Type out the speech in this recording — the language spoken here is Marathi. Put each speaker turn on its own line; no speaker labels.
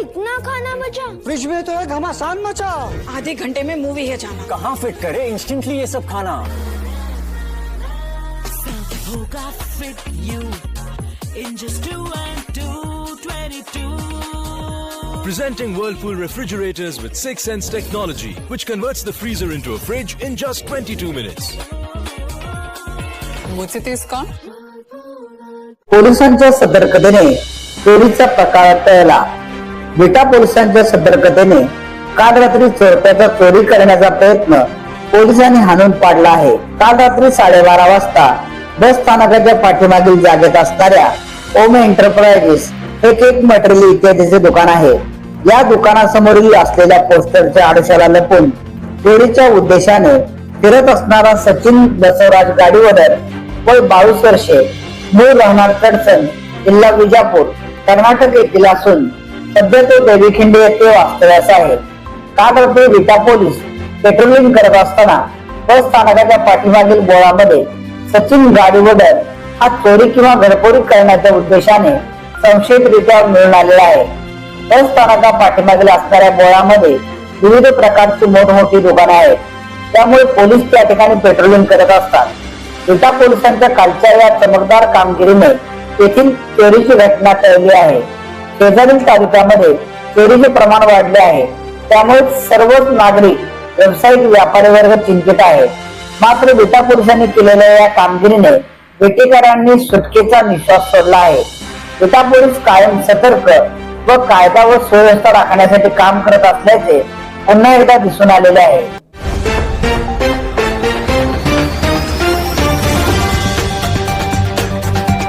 इतना खाना बचा
फ्रिज में तो है घमासान मचा
आधे घंटे में मूवी है जाना
कहाँ फिट करे इंस्टेंटली ये सब खाना
Hoga fit you in just two and two, 22.
Presenting Whirlpool refrigerators with 6 Sense technology, which converts the freezer into a fridge in just 22 minutes.
What's मुझसे तेज कौन
पोलिसांच्या सतर्कतेने चोरीचा प्रकार टळला. विटा पोलिसांच्या सतर्कतेने काल रात्री चोरट्याचा चोरी करण्याचा प्रयत्न पोलिसांनी हाणून पाडला आहे. काल रात्री साडेबारा वाजता बस स्थानकाच्या पाठीमागील जागेत असणाऱ्या ओम एंटरप्राइजेस हे केक मटेरियल इत्यादीचे दुकान आहे. या दुकानासमोरील असलेल्या पोस्टरच्या आडशाला लपून चोरीच्या उद्देशाने फिरत असणारा सचिन बसवराज गाडीवडर वय बावीस वर्षे मूळ राहणार कडसन जिल्हा विजापूर कर्नाटक येथील असून सध्या तो देवीखिंडी येथे वास्तव्यास आहे. काल रात्री विटा पोलीस? पेट्रोलिंग करत असताना बस स्थानकाच्या पाठीमागील बोळामध्ये सचिन गाडीवडर हा चोरी किंवा घरपोरी करण्याच्या उद्देशाने संशयितरित्या मिळून आलेला आहे. बस स्थानका पाठीमागील असणाऱ्या बोळामध्ये विविध प्रकारची मोठमोठी दुकानं आहेत. त्यामुळे पोलीस त्या ठिकाणी पेट्रोलिंग करत असतात. विटा पोलिसांच्या कालच्या या चमकदार कामगिरीने येथील चोरीची घटना टळली आहे. शेजारील तालुक्यामध्ये चोरीचे प्रमाण वाढले आहे. त्यामुळे सर्वच नागरिक व्यावसायिक व्यापारी वर्ग चिंतित आहे मात्र बेटा पुरुषांनी केलेल्या या कामगिरीने बेटेकरांनी सुटकेचा निश्वास सोडला आहे. बेटा पोलीस कायम सतर्क व कायदा व सुव्यवस्था राखण्यासाठी काम करत असल्याचे पुन्हा एकदा दिसून आलेले आहे.